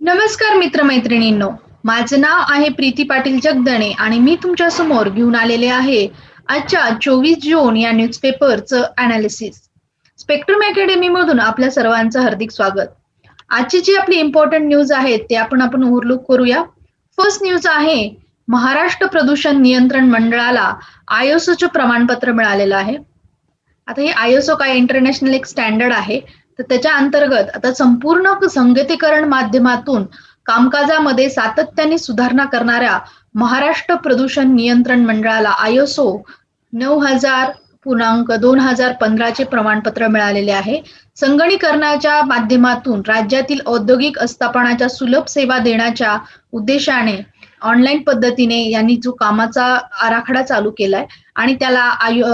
नमस्कार मित्रमैत्रिणींनो माझं नाव आहे प्रीती पाटील जगदणे आणि मी तुमच्यासमोर घेऊन आलेले आहे आजच्या चोवीस जून या न्यूजपेपरचं अनालिसिस स्पेक्ट्रम अकॅडमी मधून आपल्या सर्वांचं हार्दिक स्वागत. आजची जी आपली इम्पॉर्टंट न्यूज आहे ते आपण आपण ओव्हरलुक करूया. फर्स्ट न्यूज आहे महाराष्ट्र प्रदूषण नियंत्रण मंडळाला आयोसोचं प्रमाणपत्र मिळालेलं आहे. आता हे आयोसो काय इंटरनॅशनल एक स्टँडर्ड आहे तर त्याच्या अंतर्गत आता संपूर्ण संगतीकरण माध्यमातून कामकाजामध्ये सातत्याने सुधारणा करणाऱ्या महाराष्ट्र प्रदूषण नियंत्रण मंडळाला आयएसओ नऊ हजार पूर्णांक दोन हजार पंधराचे प्रमाणपत्र मिळालेले आहे. संगणीकरणाच्या माध्यमातून राज्यातील औद्योगिक आस्थापनाच्या सुलभ सेवा देण्याच्या उद्देशाने ऑनलाईन पद्धतीने यांनी जो कामाचा आराखडा चालू केलाय आणि त्याला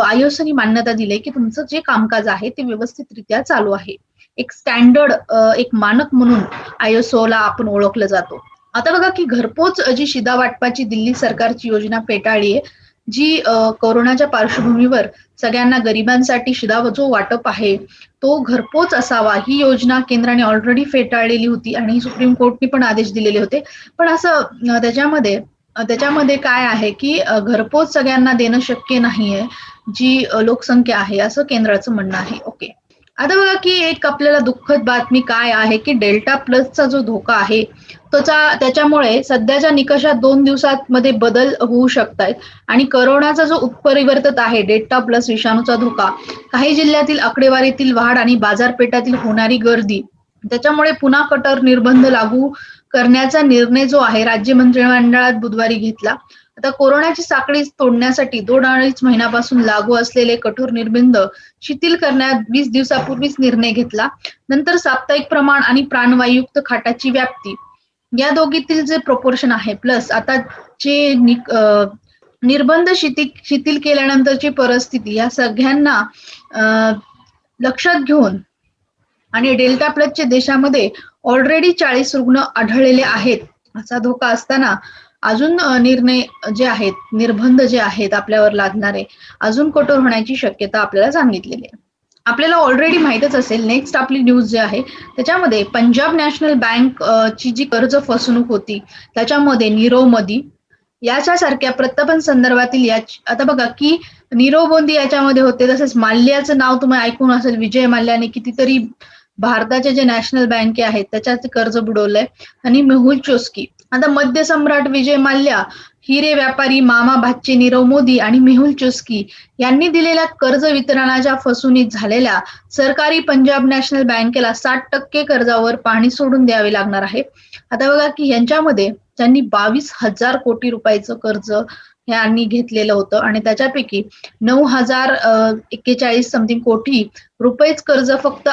आयोसनी मान्यता दिली की तुमचं जे कामकाज आहे ते व्यवस्थितरित्या चालू आहे. एक स्टँडर्ड एक मानक म्हणून आयएसओला आपण ओळखलं जातो. आता बघा की घरपोच जी शिदा वाटपाची दिल्ली सरकारची योजना फेटाळली आहे जी कोरोनाच्या पार्श्वभूमीवर सगळ्यांना गरिबांसाठी शिदा जो वाटप आहे तो घरपोच असावा ही योजना केंद्राने ऑलरेडी फेटाळलेली होती आणि सुप्रीम कोर्टने पण आदेश दिलेले होते. पण असं त्याच्यामध्ये त्याच्यामध्ये काय आहे की घरपोच सगळ्यांना देणं शक्य नाहीये जी लोकसंख्या आहे असं केंद्राचं म्हणणं आहे. ओके आता बघा की एक आपल्याला दुःखद बातमी काय आहे की डेल्टा प्लसचा जो धोका आहे त्याचा त्याच्यामुळे सध्याच्या निकषात दोन दिवसात मध्ये बदल होऊ शकतात आणि करोनाचा जो उत्परिवर्तत आहे डेल्टा प्लस विषाणूचा धोका काही जिल्ह्यातील आकडेवारीतील वाढ आणि बाजारपेठातील होणारी गर्दी त्याच्यामुळे पुन्हा कटर निर्बंध लागू करण्याचा निर्णय जो आहे राज्य मंत्रिमंडळात बुधवारी घेतला. आता कोरोनाची साखळी तोडण्यासाठी दोन अडीच महिन्यापासून लागू असलेले कठोर निर्बंध शिथिल करण्यात वीस दिवसापूर्वीच निर्णय घेतला. नंतर साप्ताहिक प्रमाण आणि प्राणवायुक्त खाटाची व्याप्ती. या दोघीतील जे प्रोपोर्शन आहे प्लस आता जे निर्बंध शिथिल शिथिल केल्यानंतरची परिस्थिती या सगळ्यांना लक्षात घेऊन आणि डेल्टा प्लसच्या देशामध्ये ऑलरेडी चाळीस रुग्ण आढळलेले आहेत असा धोका असताना अजून निर्णय जे आहेत निर्बंध जे आहेत आपल्यावर लागणारे अजून कठोर होण्याची शक्यता आपल्याला सांगितलेली आहे. आपल्याला ऑलरेडी माहितच असेल नेक्स्ट आपली न्यूज जे आहे त्याच्यामध्ये पंजाब नॅशनल बँक ची जी कर्ज फसवणूक होती त्याच्यामध्ये नीरव मोदी याच्यासारख्या प्रत्यपन संदर्भातील या आता बघा की नीरव मोदी याच्यामध्ये होते तसेच माल्याचं नाव तुम्ही ऐकून असेल विजय माल्याने कितीतरी भारताचे जे नॅशनल बँके आहेत त्याच्यात कर्ज बुडवलंय. आणि मेहुल चोस्की आता मध्य सम्राट विजय माल्या हिरे व्यापारी मामा भाच्चे नीरव मोदी आणि मेहुल चुस्की यांनी दिलेल्या कर्ज वितरणाच्या फसवणीत झालेल्या सरकारी पंजाब नॅशनल बँकेला साठ टक्के कर्जावर पाणी सोडून द्यावे लागणार आहे. आता बघा की यांच्यामध्ये त्यांनी बावीस हजार कोटी रुपयाचं कर्ज यांनी घेतलेलं होतं आणि त्याच्यापैकी नऊ हजार एक्केचाळीस समथिंग कोटी रुपयेच कर्ज फक्त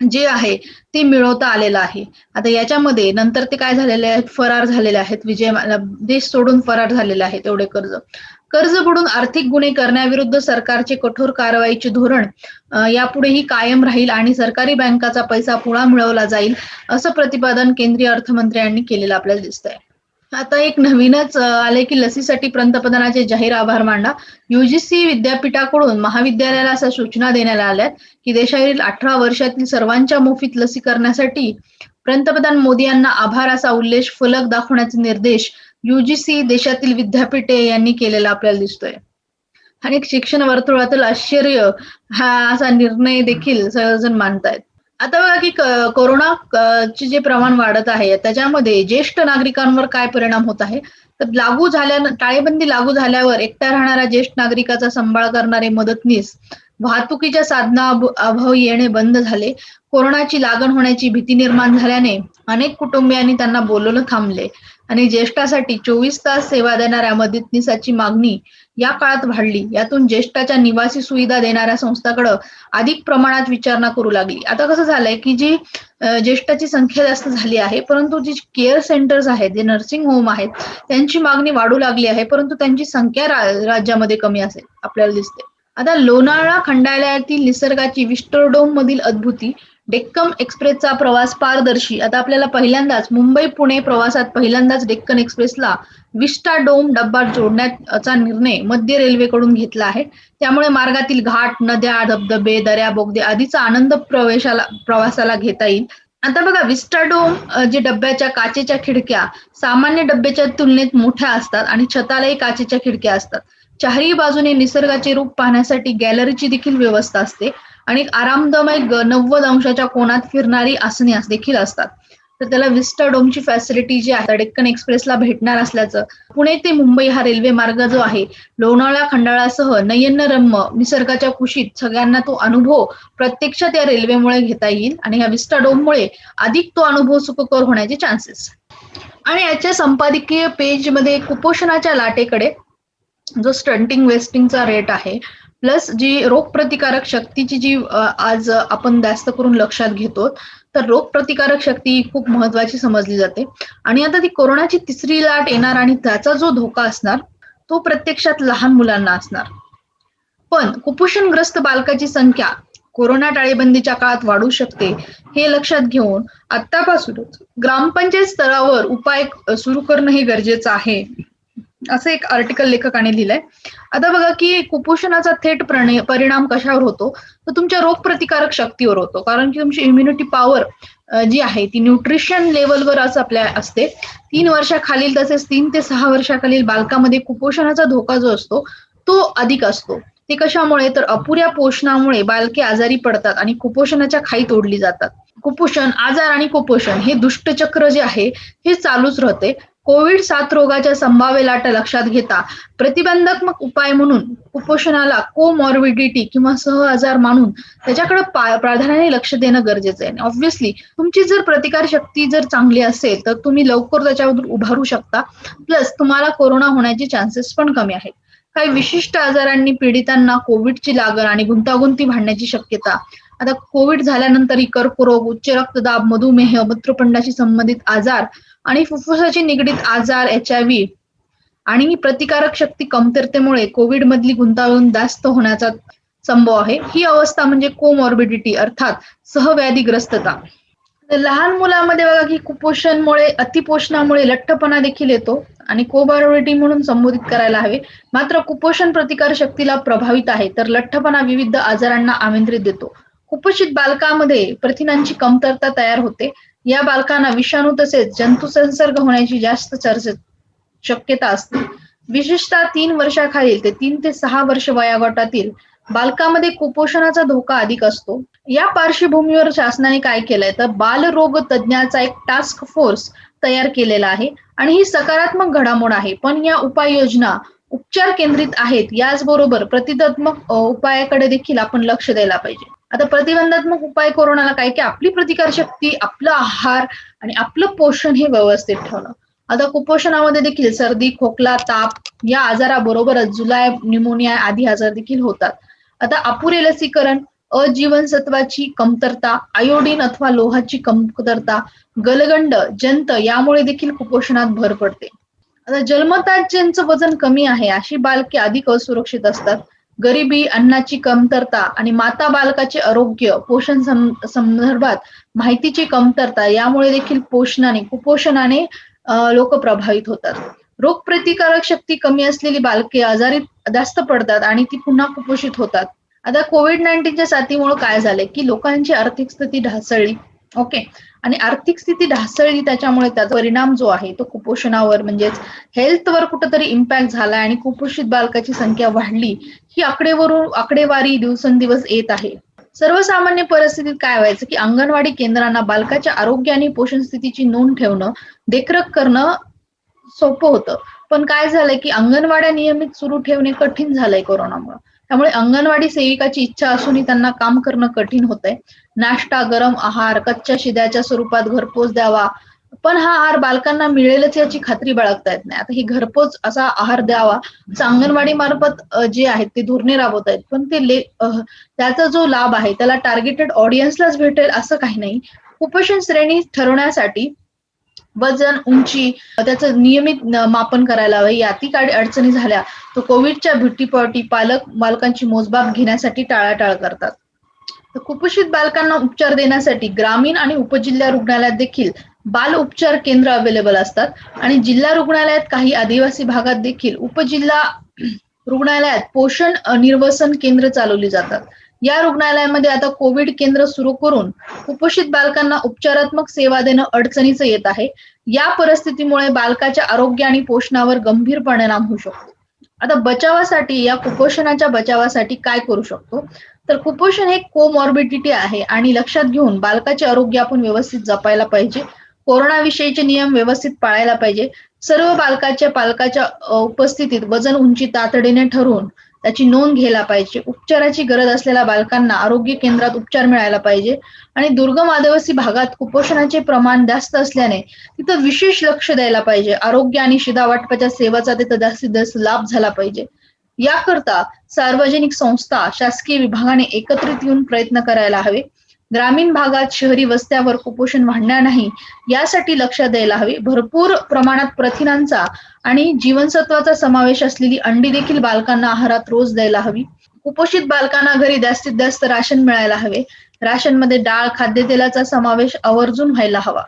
जे आहे ते मिळवता आलेलं आहे. आता याच्यामध्ये नंतर ते काय झालेले आहेत? फरार झालेले आहेत. विजय देश सोडून फरार झालेले आहेत एवढे कर्ज. कर्ज बुडून आर्थिक गुन्हे करण्याविरुद्ध सरकारचे कठोर कारवाईचे धोरण यापुढेही कायम राहील आणि सरकारी बँकाचा पैसा पुन्हा मिळवला जाईल असं प्रतिपादन केंद्रीय अर्थमंत्र्यांनी केलेलं आपल्याला दिसत आहे आता एक नवीनच आले की लसीसाठी पंतप्रधानाचे जाहीर आभार मांडा. युजीसी विद्यापीठाकडून महाविद्यालयाला अशा सूचना देण्यात आल्यात की देशावरील अठरा वर्षातील सर्वांच्या मोफीत लसीकरणासाठी पंतप्रधान मोदी यांना आभार असा उल्लेख फलक दाखवण्याचे निर्देश युजीसी देशातील विद्यापीठे यांनी केलेला आपल्याला दिसतोय. आणि शिक्षण वर्तुळातील आश्चर्य हा असा निर्णय देखील सर्वजण मानतायत. आता बघा की कोरोना चे जे प्रमाण वाढत आहे त्याच्यामध्ये ज्येष्ठ नागरिकांवर काय परिणाम होत आहे? तर लागू झाल्या टाळेबंदी लागू झाल्यावर एकट्या राहणाऱ्या ज्येष्ठ नागरिकाचा सांभाळ करणारे मदतनीस वाहतुकीच्या साधना अभाव येणे बंद झाले. कोरोनाची लागण होण्याची भीती निर्माण झाल्याने अनेक कुटुंबियांनी त्यांना बोलवणं थांबले. आणि ज्येष्ठासाठी चोवीस तास सेवा देणाऱ्या मदतनीसाची मागणी या काळात वाढली. यातून ज्येष्ठाच्या निवासी सुविधा देणाऱ्या संस्थाकडे अधिक प्रमाणात विचारणा करू लागली. आता कसं झालंय की जी ज्येष्ठाची संख्या जास्त झाली आहे परंतु जी केअर सेंटर्स आहेत जे नर्सिंग होम आहेत त्यांची मागणी वाढू लागली आहे परंतु त्यांची संख्या राज्यामध्ये कमी असेल आपल्याला दिसते. आता लोणाळा खंडालयातील निसर्गाची विस्टरडोम मधील अद्भुती डेक्कन एक्सप्रेसचा प्रवास पारदर्शी. आता आपल्याला पहिल्यांदाच मुंबई पुणे प्रवासात पहिल्यांदाच डेक्कन एक्सप्रेसला विस्टा डोम डब्बा जोडण्याचा निर्णय मध्य रेल्वेकडून घेतला आहे. त्यामुळे मार्गातील घाट नद्या धबधबे दऱ्या बोगदे आदीचा आनंद प्रवेशाला प्रवासाला घेता येईल. आता बघा विस्टाडोम जे डब्याच्या काचेच्या खिडक्या सामान्य डब्याच्या तुलनेत मोठ्या असतात आणि छतालाही काचेच्या खिडक्या असतात. चारही बाजूने निसर्गाचे रूप पाहण्यासाठी गॅलरीची देखील व्यवस्था असते. आणि एक आरामदायक नव्वद अंशाच्या कोणात फिरणारी आसने देखील असतात. तर त्याला विस्टाडोमची फॅसिलिटी जी आहे डेक्कन एक्सप्रेसला भेटणार असल्याचं पुणे ते मुंबई हा रेल्वे मार्ग जो आहे लोणावळा खंडाळासह नयनरम्य निसर्गाच्या कुशीत सगळ्यांना तो अनुभव प्रत्यक्षात या रेल्वेमुळे घेता येईल आणि या विस्टाडोममुळे अधिक तो अनुभव सुखकर होण्याचे चान्सेस आणि याच्या संपादकीय पेजमध्ये कुपोषणाच्या लाटेकडे जो स्टंटिंग वेस्टिंगचा रेट आहे प्लस जी रोगप्रतिकारक शक्तीची जी आज आपण जास्त करून लक्षात घेतो तर रोगप्रतिकारक शक्ती खूप महत्वाची समजली जाते. आणि आता ती कोरोनाची तिसरी लाट येणार आणि त्याचा जो धोका असणार तो प्रत्यक्षात लहान मुलांना असणार. पण कुपोषणग्रस्त बालकाची संख्या कोरोना टाळेबंदीच्या काळात वाढू शकते हे लक्षात घेऊन आतापासूनच ग्रामपंचायत स्तरावर उपाय सुरू करणं हे गरजेचं आहे. असं एक आर्टिकल लेखकाने लिहिलंय. आता बघा की कुपोषणाचा थेट परिणाम कशावर होतो? तर तुमच्या रोगप्रतिकारक शक्तीवर होतो. कारण की तुमची इम्युनिटी पॉवर जी आहे ती न्यूट्रिशन लेवलवर आज आपल्या असते. तीन वर्षाखालील तसेच तीन ते सहा वर्षाखालील बालकामध्ये कुपोषणाचा धोका जो असतो तो अधिक असतो. ते कशामुळे? तर अपुऱ्या पोषणामुळे बालके आजारी पडतात आणि कुपोषणाच्या खाई तोडली जातात. कुपोषण आजार आणि कुपोषण हे दुष्टचक्र जे आहे हे चालूच राहते. कोविड सात रोगाच्या संभाव्य लाटा लक्षात घेता प्रतिबंधात्मक उपाय म्हणून कुपोषणाला कोमॉर्बिडिटी किंवा सह आजार मानून त्याच्याकडे प्राधान्याने लक्ष देणं गरजेचं आहे. ऑब्व्हियसली तुमची जर प्रतिकार शक्ती जर चांगली असेल तर तुम्ही लवकर त्याच्यावर उभारू शकता. प्लस तुम्हाला कोरोना होण्याचे चान्सेस पण कमी आहेत. काही विशिष्ट आजारांनी पीडितांना कोविडची लागण आणि गुंतागुंती भांडण्याची शक्यता. आता कोविड झाल्यानंतर कर्करोग उच्च रक्तदाब मधुमेह मूत्रपंडाशी संबंधित आजार आणि फुफ्फुसाशी निगडीत आजार एच आय व्ही आणि प्रतिकारक शक्ती कमतरतेमुळे कोविड मधली गुंतागुंत जास्त होण्याचा संभव आहे. ही अवस्था म्हणजे कोमॉर्बिडिटी अर्थात सहव्याधीग्रस्तता. लहान मुलामध्ये बघा की कुपोषणमुळे अतिपोषणामुळे लठ्ठपणा देखील येतो आणि कोमॉर्बिडिटी म्हणून संबोधित करायला हवे. मात्र कुपोषण प्रतिकार शक्तीला प्रभावित आहे तर लठ्ठपणा विविध आजारांना आमंत्रित देतो. कुपोषित बालकामध्ये प्रथिनांची कमतरता तयार होते. या बालकांना विषाणू तसेच जंतू संसर्ग होण्याची जास्त चर्चा शक्यता असते. विशेषतः तीन वर्षाखालील ते तीन ते सहा वर्ष वयोगटातील बालकामध्ये कुपोषणाचा धोका अधिक असतो. या पार्श्वभूमीवर शासनाने काय केलंय? तर बालरोग तज्ञाचा एक टास्क फोर्स तयार केलेला आहे आणि ही सकारात्मक घडामोड आहे. पण या उपाययोजना उपचार केंद्रित आहेत. याचबरोबर प्रतिदात्मक उपायाकडे देखील आपण लक्ष द्यायला पाहिजे. आता प्रतिबंधात्मक उपाय कोरोनाला काय? की आपली प्रतिकार शक्ती आपला आहार आणि आपलं पोषण हे व्यवस्थित ठेवणं. आता कुपोषणामध्ये देखील सर्दी खोकला ताप या आजाराबरोबरच जुलाय न्युमोनिया आदी आजार देखील होतात. आता अपुरे लसीकरण अजीवनसत्वाची कमतरता आयोडीन अथवा लोहाची कमतरता गलगंड जंत यामुळे देखील कुपोषणात भर पडते. आता जन्मतात ज्यांचं वजन कमी आहे अशी बालके अधिक असुरक्षित असतात. गरिबी अन्नाची कमतरता आणि माता बालकाचे आरोग्य पोषण संदर्भात माहितीची कमतरता यामुळे देखील पोषणाने कुपोषणाने लोक प्रभावित होतात. रोगप्रतिकारक शक्ती कमी असलेली बालके आजारी जास्त पडतात आणि ती पुन्हा कुपोषित होतात. आता कोविड नाईन्टीनच्या साथीमुळे काय झालंय की लोकांची आर्थिक स्थिती ढासळली. ओके आणि आर्थिक स्थिती ढासळली त्याच्यामुळे त्याचा परिणाम जो आहे तो कुपोषणावर म्हणजेच हेल्थवर कुठंतरी इम्पॅक्ट झाला आणि कुपोषित बालकाची संख्या वाढली ही आकडेवरून आकडेवारी दिवसेंदिवस येत आहे. सर्वसामान्य परिस्थितीत काय व्हायचं की अंगणवाडी केंद्रांना बालकाच्या आरोग्य आणि पोषण स्थितीची नोंद ठेवणं देखरेख करणं सोपं होतं. पण काय झालंय की अंगणवाड्या नियमित सुरू ठेवणे कठीण झालंय कोरोनामुळे. त्यामुळे अंगणवाडी सेविकाची इच्छा असूनही त्यांना काम करणं कठीण होतंय. नाश्ता गरम आहार कच्च्या शिद्याच्या स्वरूपात घरपोच द्यावा. पण हा आहार बालकांना मिळेलच याची खात्री बाळगता येत नाही. आता ही घरपोच असा आहार द्यावा अंगणवाडी मार्फत जे आहेत ते धोरणे राबवत आहेत. पण ते ले त्याचा जो लाभ आहे त्याला टार्गेटेड ऑडियन्सलाच भेटेल असं काही नाही. कुपोषण श्रेणी ठरवण्यासाठी वजन उंची त्याचं नियमित मापन करायला हवं. याती काही अडचणी झाल्या तर कोविडच्या भीतीपोटी पालक बालकांची मोजमाप घेण्यासाठी टाळाटाळ करतात. तर कुपोषित बालकांना उपचार देण्यासाठी ग्रामीण आणि उपजिल्हा रुग्णालयात देखील बाल उपचार केंद्र अवेलेबल असतात. आणि जिल्हा रुग्णालयात काही आदिवासी भागात देखील उपजिल्हा रुग्णालयात पोषण निर्वसन केंद्र चालवली जातात. या रुग्णालयामध्ये आता कोविड केंद्र सुरू करून कुपोषित बालकांना उपचारात्मक सेवा देणं अडचणीचं येत आहे. या परिस्थितीमुळे बालकाच्या आरोग्य आणि पोषणावर गंभीर परिणाम होऊ शकतो. आता बचावासाठी या कुपोषणाच्या बचावासाठी काय करू शकतो? तर कुपोषण हे कोमॉर्बिडिटी आहे आणि लक्षात घेऊन बालकाचे आरोग्य आपण व्यवस्थित जपायला पाहिजे. कोरोनाविषयीचे नियम व्यवस्थित पाळायला पाहिजे. सर्व बालकाच्या पालकाच्या उपस्थितीत वजन उंची तातडीने ठरवून त्याची नोंद घ्यायला पाहिजे. उपचाराची गरज असलेल्या बालकांना आरोग्य केंद्रात उपचार मिळायला पाहिजे. आणि दुर्गम आदिवासी भागात कुपोषणाचे प्रमाण जास्त असल्याने तिथं विशेष लक्ष द्यायला पाहिजे. आरोग्य आणि शिधा वाटपाच्या सेवाचा तिथं जास्तीत जास्त लाभ झाला पाहिजे. याकरता सार्वजनिक संस्था शासकीय विभागाने एकत्रित येऊन प्रयत्न करायला हवे. ग्रामीण भागात शहरी वस्त्यावर कुपोषण वाढणार नाही यासाठी लक्ष द्यायला हवे. भरपूर प्रमाणात प्रथिनांचा आणि जीवनसत्वाचा समावेश असलेली अंडी देखील बालकांना आहारात रोज द्यायला हवी. कुपोषित बालकांना घरी जास्तीत जास्त राशन मिळायला हवे. राशनमध्ये डाळ खाद्यतेलाचा समावेश आवर्जून व्हायला हवा.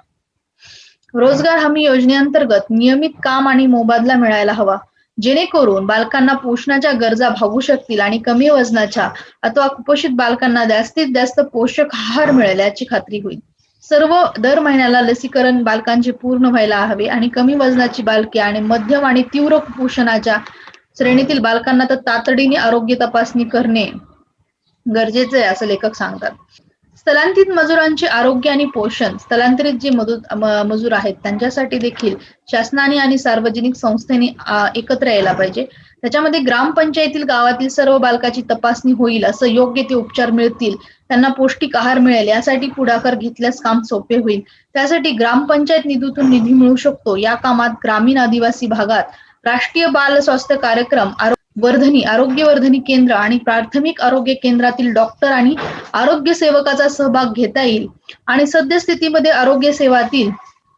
रोजगार हमी योजनेअंतर्गत नियमित काम आणि मोबादला मिळायला हवा. जेणेकरून बालकांना पोषणाच्या गरजा भागू शकतील आणि कमी वजनाच्या अथवा कुपोषित बालकांना जास्तीत जास्त पोषक आहार मिळेल याची खात्री होईल. सर्व दर महिन्याला लसीकरण बालकांचे पूर्ण व्हायला हवे आणि कमी वजनाची बालके आणि मध्यम आणि तीव्र कुपोषणाच्या श्रेणीतील बालकांना तर तातडीने आरोग्य तपासणी करणे गरजेचे आहे असं लेखक सांगतात. स्थलांतरित मजुरांचे आरोग्य आणि पोषण स्थलांतरित जे मजूर आहेत त्यांच्यासाठी देखील शासनाने आणि सार्वजनिक संस्थेने एकत्र यायला पाहिजे. त्याच्यामध्ये ग्रामपंचायतील गावातील सर्व बालकाची तपासणी होईल असं योग्य ते उपचार मिळतील त्यांना पौष्टिक आहार मिळेल यासाठी पुढाकार घेतल्यास काम सोपे होईल. त्यासाठी ग्रामपंचायत निधीतून निधी मिळू शकतो. या कामात ग्रामीण आदिवासी भागात राष्ट्रीय बाल स्वास्थ्य कार्यक्रम वर्धनी आरोग्य वर्धनी केंद्र आणि प्राथमिक आरोग्य केंद्रातील डॉक्टर आणि आरोग्य सेवकाचा सहभाग घेता येईल. आणि सद्यस्थितीमध्ये आरोग्य सेवातील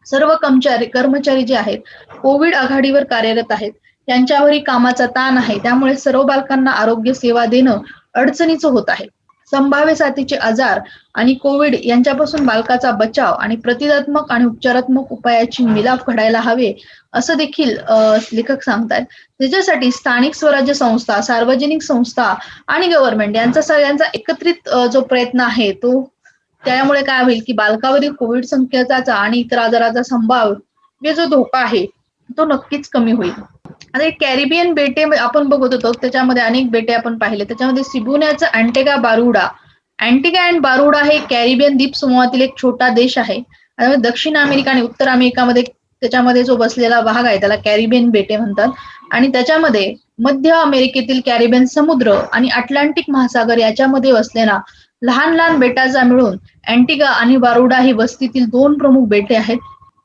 सर्व कर्मचारी कर्मचारी जे आहेत कोविड आघाडीवर कार्यरत आहेत त्यांच्यावरही कामाचा ताण आहे. त्यामुळे सर्व बालकांना आरोग्य सेवा देणं अडचणीचं होत आहे. संभाव्य साथीचे आजार आणि कोविड यांच्यापासून बालकाचा बचाव आणि प्रतिदात्मक आणि उपचारात्मक उपायाची मिलाफ घडायला हवे असं देखील लेखक सांगतात त्याच्यासाठी स्थानिक स्वराज्य संस्था सार्वजनिक संस्था आणि गव्हर्नमेंट यांचा सगळ्यांचा एकत्रित जो प्रयत्न आहे तो त्यामुळे काय होईल की बालकावरील कोविड संकेताचा आणि इतर आजाराचा संभाव्य जो धोका आहे तो नक्कीच कमी होईल. आता कॅरिबियन बेटे आपण बघत होतो त्याच्यामध्ये अनेक बेटे आपण पाहिले. त्याच्यामध्ये सिबुन्याचं अँटेगा बारुडा. अँटिगा अँड बारुडा हे कॅरिबियन द्वीप समूहातील एक छोटा देश आहे. दक्षिण अमेरिका आणि उत्तर अमेरिकामध्ये त्याच्यामध्ये जो बसलेला भाग आहे त्याला कॅरिबियन बेटे म्हणतात. आणि त्याच्यामध्ये मध्य अमेरिकेतील कॅरिबियन समुद्र आणि अटलांटिक महासागर याच्यामध्ये बसलेला लहान लहान बेटाचा मिळून अँटिगा आणि बारुडा ही वस्तीतील दोन प्रमुख बेटे आहेत.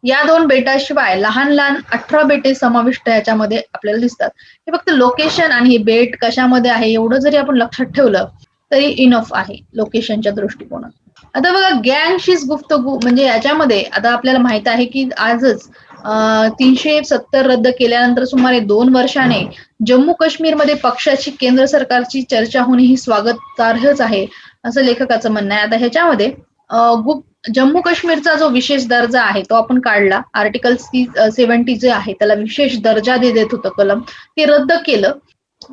या दोन बेटाशिवाय लहान लहान अठरा बेटे समाविष्ट याच्यामध्ये आपल्याला दिसतात. हे फक्त लोकेशन आणि हे बेट कशामध्ये आहे एवढं जरी आपण लक्षात ठेवलं तरी इनफ आहे लोकेशनच्या दृष्टिकोनात. आता बघा गँगशीच गुप्तगु म्हणजे याच्यामध्ये आता आपल्याला माहीत आहे की आजच तीनशे सत्तर रद्द केल्यानंतर सुमारे दोन वर्षाने जम्मू काश्मीरमध्ये पक्षाची केंद्र सरकारची चर्चा होणे ही स्वागतार्हच आहे असं लेखकाचं म्हणणं आहे. आता ह्याच्यामध्ये गुप्त जम्मू काश्मीरचा जो विशेष दर्जा आहे तो आपण काढला. आर्टिकल सेव्हन्टी जे आहे त्याला विशेष दर्जा दे देत होतं कलम. ते रद्द केलं.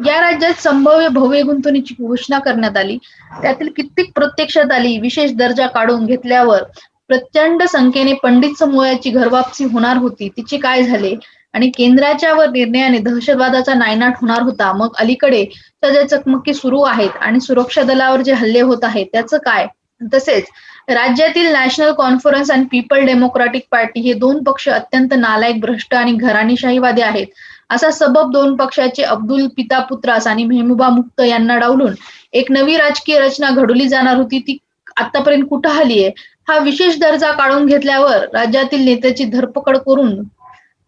या राज्यात संभाव्य भव्य गुंतवणुकीची घोषणा करण्यात आली. त्यातील कित्येक प्रत्यक्षात आली. विशेष दर्जा काढून घेतल्यावर प्रचंड संख्येने पंडित समूहाची घरवापसी होणार होती. तिचे काय झाले? आणि केंद्राच्या वर निर्णयाने दहशतवादाचा नायनाट होणार होता. मग अलीकडे ज्या चकमकी सुरू आहेत आणि सुरक्षा दलावर जे हल्ले होत आहेत त्याचं काय? तसेच राज्यातील नॅशनल कॉन्फरन्स आणि पीपल डेमोक्रॅटिक पार्टी हे दोन पक्ष अत्यंत नालायक भ्रष्ट आणि घराणीशाहीवादी आहेत. असा सबब दोन पक्षाचे अब्दुल पिता पुत्रास आणि मेहमुबा मुक्त यांना डावलून एक नवी राजकीय रचना घडवली जाणार होती ती आतापर्यंत कुठं हली आहे? हा विशेष दर्जा काढून घेतल्यावर राज्यातील नेत्याची धरपकड करून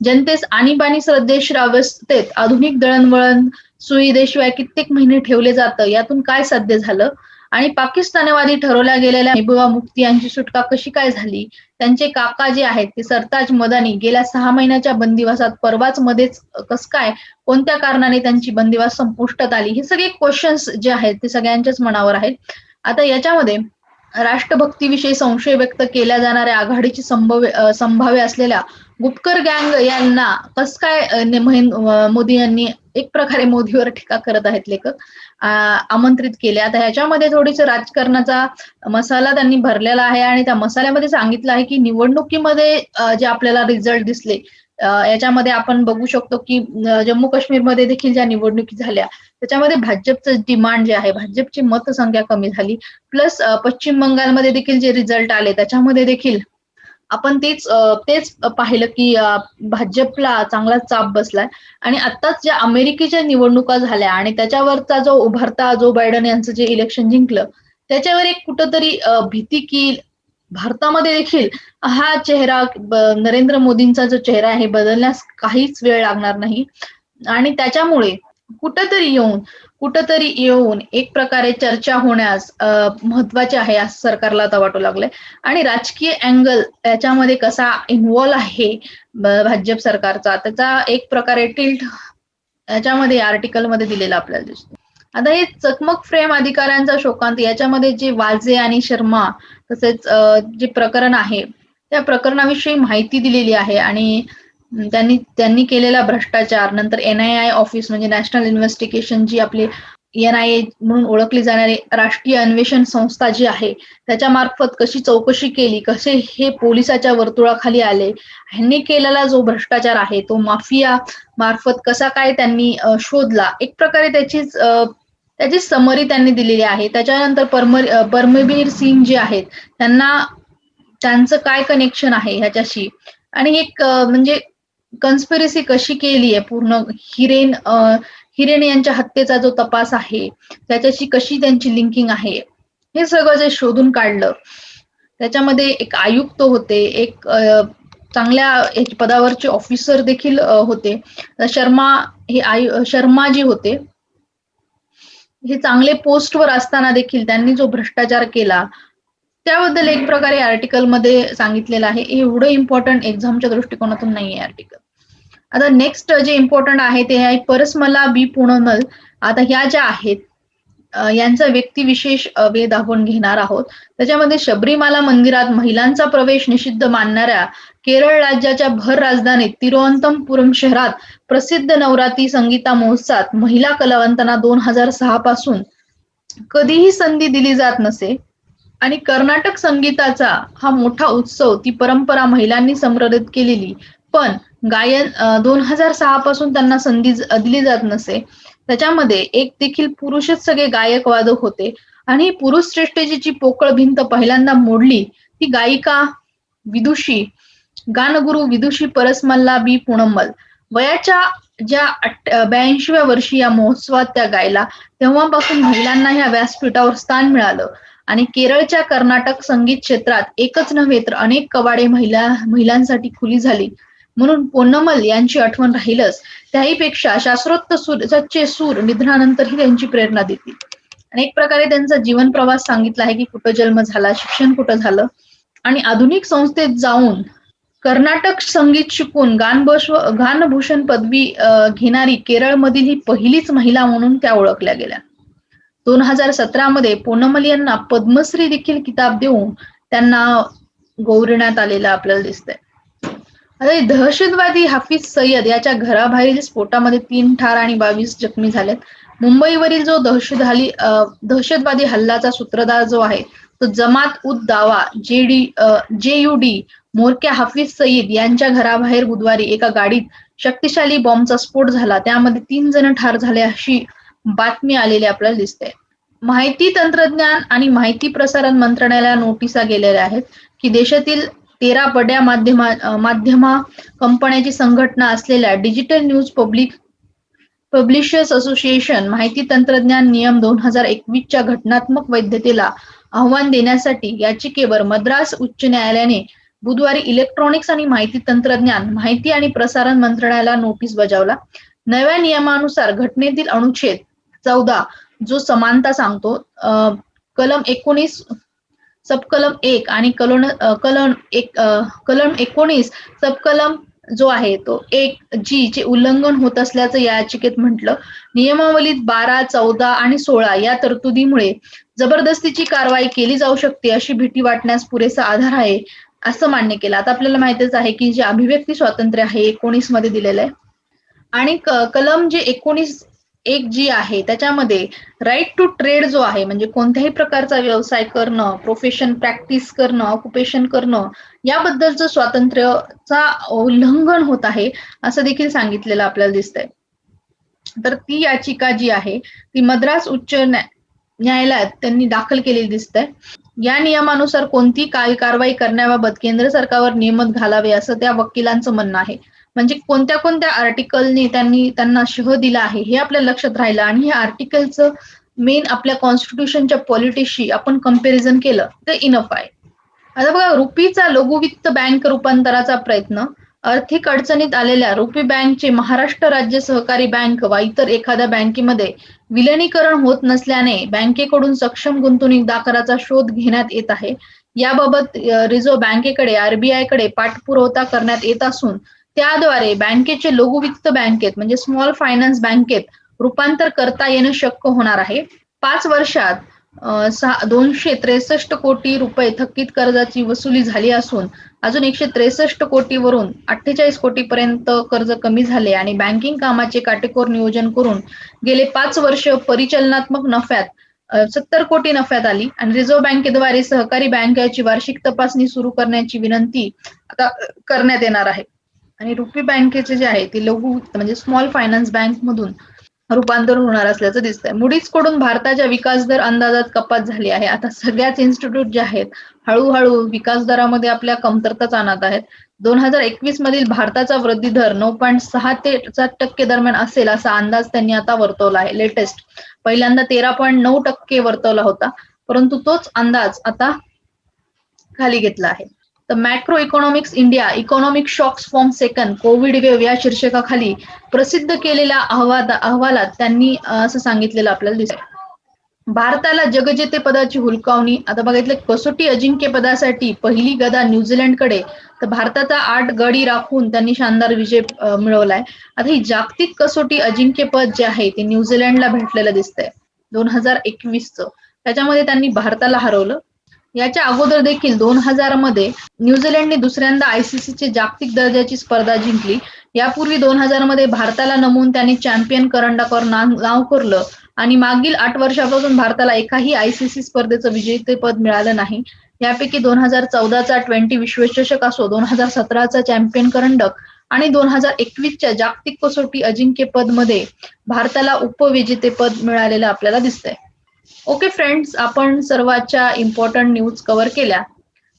जनतेस आणीबाणी श्रद्धेशीर आधुनिक दळणवळण सुविधेशिवाय कित्येक महिने ठेवले जातं. यातून काय साध्य झालं? आणि पाकिस्तानवादी ठरवल्या गेलेल्या मेहबूबा मुफ्ती यांची सुटका कशी काय झाली? त्यांचे काका जे आहेत ते सरताज मदानी गेल्या सहा महिन्याच्या बंदिवासात परवाच मध्येच कस काय कोणत्या कारणाने त्यांची बंदिवास संपुष्टात आली? हे सगळे क्वेश्चन्स जे आहेत ते सगळ्यांच्याच मनावर आहेत. आता याच्यामध्ये राष्ट्रभक्तीविषयी संशय व्यक्त केल्या जाणाऱ्या आघाडीची संभाव्य संभाव्य असलेल्या गुपकर गँग यांना कस काय मोदी यांनी एक प्रकारे मोदीवर टीका करत आहेत लेखक आमंत्रित केले. आता ह्याच्यामध्ये थोडीस राजकारणाचा मसाला त्यांनी भरलेला आहे आणि त्या मसाल्यामध्ये सांगितलं आहे की निवडणुकीमध्ये जे आपल्याला रिझल्ट दिसले याच्यामध्ये आपण बघू शकतो की जम्मू काश्मीरमध्ये देखील ज्या निवडणुकी झाल्या त्याच्यामध्ये भाजपचं डिमांड जे आहे भाजपची मतसंख्या कमी झाली. प्लस पश्चिम बंगालमध्ये देखील जे रिझल्ट आले त्याच्यामध्ये देखील आपण तेच तेच पाहिलं की भाजपला चांगला चाप बसलाय. आणि आत्ताच ज्या अमेरिकेच्या निवडणुका झाल्या आणि त्याच्यावरचा जो उभारता जो बायडन यांचं जे इलेक्शन जिंकलं त्याच्यावर एक कुठंतरी भीती की भारतामध्ये देखील हा चेहरा नरेंद्र मोदींचा जो चेहरा आहे बदलण्यास काहीच वेळ लागणार नाही. आणि त्याच्यामुळे कुठंतरी येऊन कुठंतरी येऊन एक प्रकारे चर्चा होण्यास महत्त्वाचे आहे असं सरकारला आता वाटू लागलंय. आणि राजकीय अँगल याच्यामध्ये कसा इन्व्हॉल्व आहे भाजप सरकारचा त्याचा एक प्रकारे टिल्ट याच्यामध्ये आर्टिकलमध्ये दिलेला आपल्याला दिसतो. आता हे चकमक फ्रेम अधिकाऱ्यांचा शोकांत याच्यामध्ये जे वाजे आणि शर्मा तसेच जे प्रकरण आहे त्या प्रकरणाविषयी माहिती दिलेली आहे. आणि त्यांनी त्यांनी केलेला भ्रष्टाचार नंतर एन आय आय ऑफिस म्हणजे नॅशनल इन्व्हेस्टिगेशन जी आपली एनआयए म्हणून ओळखली जाणारी राष्ट्रीय अन्वेषण संस्था जी आहे त्याच्या मार्फत कशी चौकशी केली कसे हे पोलिसाच्या वर्तुळाखाली आले ह्यांनी केलेला जो भ्रष्टाचार आहे तो माफिया मार्फत कसा काय त्यांनी शोधला एक प्रकारे त्याचीच त्याची समरी त्यांनी दिलेली आहे. त्याच्यानंतर परमर परमबीर सिंग जे आहेत त्यांना त्यांचं काय कनेक्शन आहे ह्याच्याशी? आणि एक म्हणजे कन्स्पिरसी कशी केली आहे? पूर्ण हिरेन हिरेन यांच्या हत्येचा जो तपास आहे त्याच्याशी कशी त्यांची लिंकिंग आहे? हे सगळं जे शोधून काढलं त्याच्यामध्ये एक आयुक्त होते एक चांगल्या पदावरचे ऑफिसर देखील होते. शर्मा हे आयु शर्मा जी होते. हे चांगले पोस्टवर असताना देखील त्यांनी जो भ्रष्टाचार केला त्याबद्दल एक प्रकारे आर्टिकलमध्ये सांगितलेलं आहे. एवढं इम्पॉर्टंट एक्झामच्या दृष्टिकोनातून नाही आहे आर्टिकल आता नेक्स्ट जे इम्पॉर्टंट आहे ते आहे परसमला बी पुणमल आता ह्या ज्या आहेत यांचा व्यक्तिविशेष वेध आपण घेणार आहोत. त्याच्यामध्ये शबरीमाला मंदिरात महिलांचा प्रवेश निषिद्ध मानणाऱ्या केरळ राज्याच्या भर राजधानीत तिरुवनंतपुरम शहरात प्रसिद्ध नवरात्री संगीता महोत्सवात महिला कलावंतांना दोन हजार सहा पासून कधीही संधी दिली जात नसे. आणि कर्नाटक संगीताचा हा मोठा उत्सव ती परंपरा महिलांनी संप्रदित केलेली पण गायन दोन हजार सहा पासून त्यांना संधी दिली जात नसे. त्याच्यामध्ये एक देखील पुरुषच सगळे गायक वादक होते. आणि पुरुष श्रेष्ठची पोकळ भिंत पहिल्यांदा मोडली ती गायिका विदुषी गानगुरु विदुषी परसमल्ला बी पुणमल वयाच्या ज्या ब्याऐंशीव्या वर्षी या महोत्सवात त्या गायला तेव्हापासून महिलांना ह्या व्यासपीठावर स्थान मिळालं. आणि केरळच्या कर्नाटक संगीत क्षेत्रात एकच नव्हे तर अनेक कवाडे महिला महिलांसाठी खुली झाली. म्हणून पोन्नमल यांची आठवण राहीलच. त्याहीपेक्षा शास्त्रोक्त सूरचे सूर निधनानंतरही त्यांची प्रेरणा देतील. आणि एक प्रकारे त्यांचा जीवन प्रवास सांगितला आहे की कुठं जन्म झाला शिक्षण कुठं झालं. आणि आधुनिक संस्थेत जाऊन कर्नाटक संगीत शिकून गानबश गानभूषण पदवी घेणारी केरळमधील ही पहिलीच महिला म्हणून त्या ओळखल्या गेल्या. दोन हजार सतरामध्ये पोनमल यांना पद्मश्री देखील किताब देऊन त्यांना गौरवण्यात आलेलं आपल्याला दिसतंय. अरे दहशतवादी हाफिज सय्यद याच्या घराबाहेरील स्फोटामध्ये तीन ठार आणि बावीस जखमी झालेत. मुंबईवरील जो दहशतवादी दहशतवादी हल्ल्याचा सूत्रधार जो आहे तो जमात उद दावा J D J U D मोरक्या Hafiz Saeed यांच्या घराबाहेर बुधवारी एका गाडीत शक्तिशाली बॉम्बचा स्फोट झाला. त्यामध्ये तीन जण ठार झाले अशी बातमी आलेली आपल्याला दिसते. माहिती तंत्रज्ञान आणि माहिती प्रसारण मंत्रालयाला नोटिसा गेलेल्या आहेत की देशातील तेरा बड्या माध्यमा माध्यमा कंपन्याची संघटना असलेल्या digital news public publishers association माहिती तंत्रज्ञान नियम दोन हजार एकवीसच्या घटनात्मक वैधतेला आव्हान देण्यासाठी याचिकेवर मद्रास उच्च न्यायालयाने बुधवारी इलेक्ट्रॉनिक्स आणि माहिती तंत्रज्ञान माहिती आणि प्रसारण मंत्रालयाला नोटीस बजावला. नव्या नियमानुसार घटनेतील अनुच्छेद चौदा जो समानता सांगतो कलम एकोणीस सबकलम एक आणि कलोन कलम एक कलम एकोणीस सबकलम जो आहे तो एक जी चे उल्लंघन होत असल्याचं या याचिकेत म्हटलं. नियमावलीत बारा चौदा आणि सोळा या तरतुदीमुळे जबरदस्तीची कारवाई केली जाऊ शकते अशी भीती वाटण्यास पुरेसा आधार आहे असं मान्य केलं. आता आपल्याला माहितच आहे की जे अभिव्यक्ती स्वातंत्र्य आहे एकोणीसमध्ये दिलेलं आहे. आणि कलम जे एकोणीस एक जी आहे त्याच्यामध्ये राईट टू ट्रेड जो आहे म्हणजे कोणत्याही प्रकारचा व्यवसाय करणं प्रोफेशन प्रॅक्टिस करणं ऑक्युपेशन करणं याबद्दलचं स्वातंत्र्यचा उल्लंघन होत आहे असं देखील सांगितलेलं आपल्याला दिसतंय. तर ती याचिका जी आहे ती मद्रास उच्च न्यायालयात त्यांनी दाखल केलेली दिसतंय. या नियमानुसार कोणती काय कारवाई करण्याबाबत केंद्र सरकारवर नियमत घालावे असं त्या वकिलांचं म्हणणं आहे. म्हणजे कोणत्या कोणत्या आर्टिकलने त्यांनी त्यांना शह दिला आहे हे आपल्या लक्षात राहिलं. आणि हे आर्टिकलचं मेन आपल्या कॉन्स्टिट्यूशनच्या पॉलिटीशी आपण कंपॅरिझन केलं तर इनफ आहे. आता बघा रुपीचा लघुवित्त बँक रूपांतराचा प्रयत्न आर्थिक अडचणीत आलेल्या रुपी बँकचे महाराष्ट्र राज्य सहकारी बँक वा इतर एखाद्या बँकेमध्ये विलिनीकरण होत नसल्याने बँकेकडून सक्षम गुंतवणूकदाराचा शोध घेण्यात येत आहे. याबाबत रिझर्व्ह बँकेकडे आरबीआयकडे पाठपुरवठा करण्यात येत असून त्याद्वारे बँकेचे लघुवित्त बँकेत म्हणजे स्मॉल फायनान्स बँकेत रूपांतर करता येणं शक्य होणार आहे. पाच वर्षात सहा दोनशे त्रेसष्ट कोटी रुपये थकीत कर्जाची वसुली झाली असून अजून एकशे त्रेसष्ट कोटीवरून अठ्ठेचाळीस कोटीपर्यंत कर्ज कमी झाले आणि बँकिंग कामाचे काटेकोर नियोजन करून गेले पाच वर्ष परिचालनात्मक नफ्यात सत्तर कोटी नफ्यात आली. आणि रिझर्व्ह बँकेद्वारे सहकारी बँकेची वार्षिक तपासणी सुरू करण्याची विनंती आता करण्यात येणार आहे. आणि रुपी बँकेचे जे आहे ते लघु म्हणजे स्मॉल फायनान्स बँक मधून रूपांतर होणार असल्याचं दिसतंय. मुडीजकडून भारताच्या विकास दर अंदाजात कपात झाली आहे. आता सगळ्याच इन्स्टिट्यूट जे आहेत हळूहळू विकास दरामध्ये आपल्या कमतरताच आणत आहेत. दोन हजार एकवीस मधील भारताचा वृद्धी दर नऊ पॉईंट सहा ते सात टक्के दरम्यान असेल असा अंदाज त्यांनी आता वर्तवला आहे. लेटेस्ट पहिल्यांदा तेरा पॉईंट नऊ टक्के वर्तवला होता. परंतु तोच अंदाज आता खाली घेतला आहे. The macro economics India economic shocks form second Covid wave या शीर्षकाखाली प्रसिद्ध केलेल्या अहवाद अहवालात त्यांनी असं सांगितलेलं आपल्याला दिसत भारताला जगजेते पदाची हुलकावणी. आता बघितलं कसोटी अजिंक्य पदासाठी पहिली गदा न्यूझीलंडकडे. तर भारताचा आठ गडी राखून त्यांनी शानदार विजय मिळवलाय. आता ही जागतिक कसोटी अजिंक्यपद जे आहे ते न्यूझीलंडला भेटलेलं दिसतंय. दोन हजार एकवीसचं. त्याच्यामध्ये त्यांनी भारताला हरवलं. याच्या अगोदर देखील दोन हजारमध्ये न्यूझीलंडने दुसऱ्यांदा आयसीसीची जागतिक दर्जाची स्पर्धा जिंकली. यापूर्वी दोन हजारमध्ये भारताला नमवून त्यांनी चॅम्पियन करंडकावर नाव नाव कोरलं आणि मागील आठ वर्षापासून भारताला एकाही आयसीसी स्पर्धेचं विजेतेपद मिळालं नाही. यापैकी दोन हजार चौदाचा ट्वेंटी विश्वचषक असो दोन हजार सतराचा चॅम्पियन करंडक आणि दोन हजार एकवीसच्या जागतिक कसोटी अजिंक्यपदमध्ये भारताला उपविजेतेपद मिळालेलं आपल्याला दिसतंय. ओके फ्रेंड्स आपण सर्वाच्या इम्पॉर्टंट न्यूज कव्हर केल्या.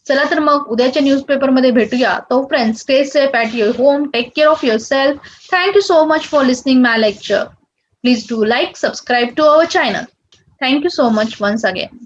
चला तर मग उद्याच्या न्यूजपेपरमध्ये भेटूया. तो friends stay safe at your home take care of yourself thank you so much for listening my lecture please do like subscribe to our channel thank you so much once again